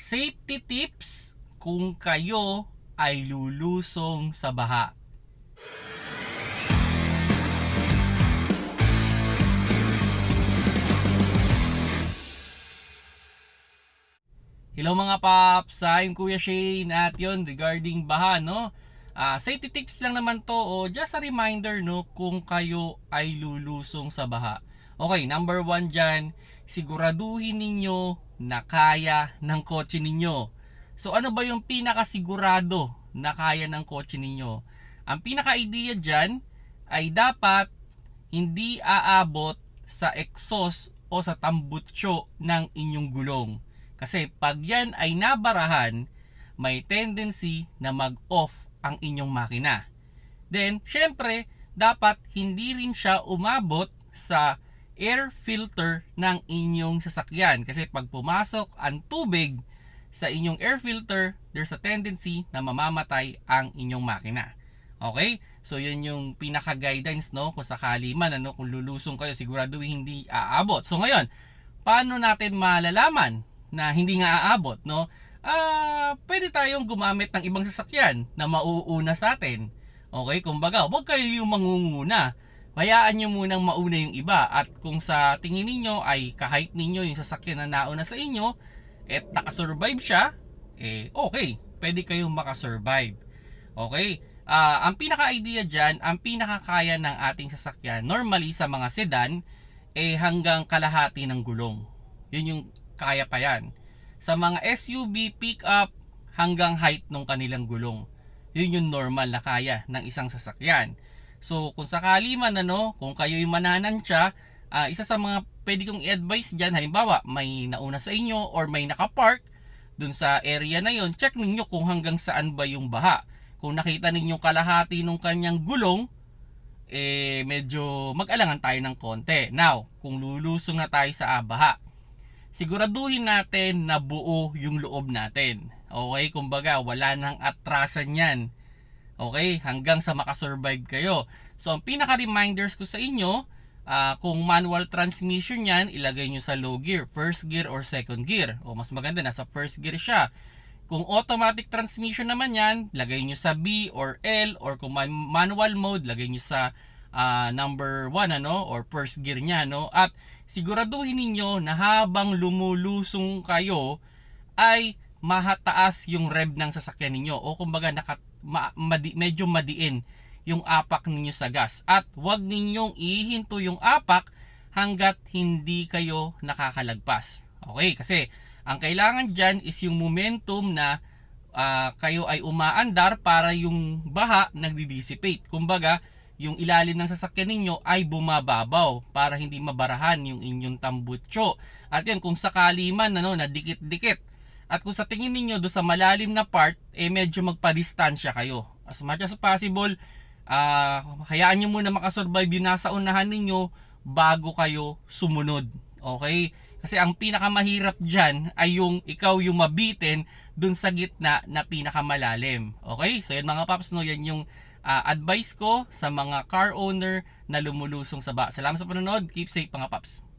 Safety tips kung kayo ay lulusong sa baha. Hello mga paps, I'm Kuya Shane at yon regarding baha no. Ah, safety tips lang naman to o just a reminder no kung kayo ay lulusong sa baha. Okay, number one dyan, siguraduhin ninyo na kaya ng kotse ninyo. So ano ba yung pinakasigurado na kaya ng kotse ninyo? Ang pinaka-idea dyan ay dapat hindi aabot sa exhaust o sa tambutso ng inyong gulong. Kasi pag yan ay nabarahan, may tendency na mag-off ang inyong makina. Then, syempre, dapat hindi rin siya umabot sa air filter ng inyong sasakyan. Kasi pag pumasok ang tubig sa inyong air filter, there's a tendency na mamamatay ang inyong makina. Okay? So, yun yung pinaka-guidance, no? Kung sakali man, ano, kung lulusong kayo, sigurado hindi aabot. So, ngayon, paano natin malalaman na hindi nga aabot, no? Ah, pwede tayong gumamit ng ibang sasakyan na mauuna sa atin. Okay, kumbaga, huwag kayo yung mangunguna. Hayaan nyo munang mauna yung iba at kung sa tingin ninyo ay kahit ninyo yung sasakyan na nauna sa inyo at nakasurvive siya, eh okay, pwede kayong makasurvive. Okay? Ah, ang pinaka-idea dyan, ang pinakakaya ng ating sasakyan, normally sa mga sedan, eh hanggang kalahati ng gulong. Yun yung kaya pa yan. Sa mga SUV pickup, hanggang height ng kanilang gulong. Yun yung normal na kaya ng isang sasakyan. So, kung sakali man ano, kung kayo'y mananansya, uh, isa sa mga pwede kong i-advise dyan, halimbawa, may nauna sa inyo or may nakapark dun sa area na yon check ninyo kung hanggang saan ba yung baha. Kung nakita ninyo kalahati ng kanyang gulong, eh medyo mag-alangan tayo ng konti. Now, kung lulusong na tayo sa baha, siguraduhin natin na buo yung loob natin. Okay, kumbaga wala nang atrasan yan. Okay, hanggang sa makasurvive kayo. So, ang pinaka-reminders ko sa inyo, uh, kung manual transmission yan, ilagay nyo sa low gear, first gear or second gear. O mas maganda, nasa first gear siya. Kung automatic transmission naman yan, lagay nyo sa B or L or kung manual mode, lagay nyo sa uh, number 1 ano or first gear niya no. At siguraduhin ninyo na habang lumulusong kayo ay mahataas yung rev ng sasakyan ninyo o kumbaga naka, ma, madi, medyo madiin yung apak ninyo sa gas at wag ninyong ihinto yung apak hanggat hindi kayo nakakalagpas. Okay, kasi ang kailangan dyan is yung momentum na uh, kayo ay umaandar para yung baha nagdi-dissipate. Kumbaga, yung ilalim ng sasakyan ninyo ay bumababaw para hindi mabarahan yung inyong tambutso. At yan, kung sakali man ano, na dikit-dikit at kung sa tingin ninyo do sa malalim na part, eh medyo magpa-distansya kayo. As much as possible, uh, hayaan nyo muna makasurvive yung nasa unahan ninyo bago kayo sumunod. Okay? Kasi ang pinakamahirap dyan ay yung ikaw yung mabitin dun sa gitna na pinakamalalim. Okay? So yan mga paps, no, yan yung uh, advice ko sa mga car owner na lumulusong sa ba. Salamat sa panonood. Keep safe mga paps.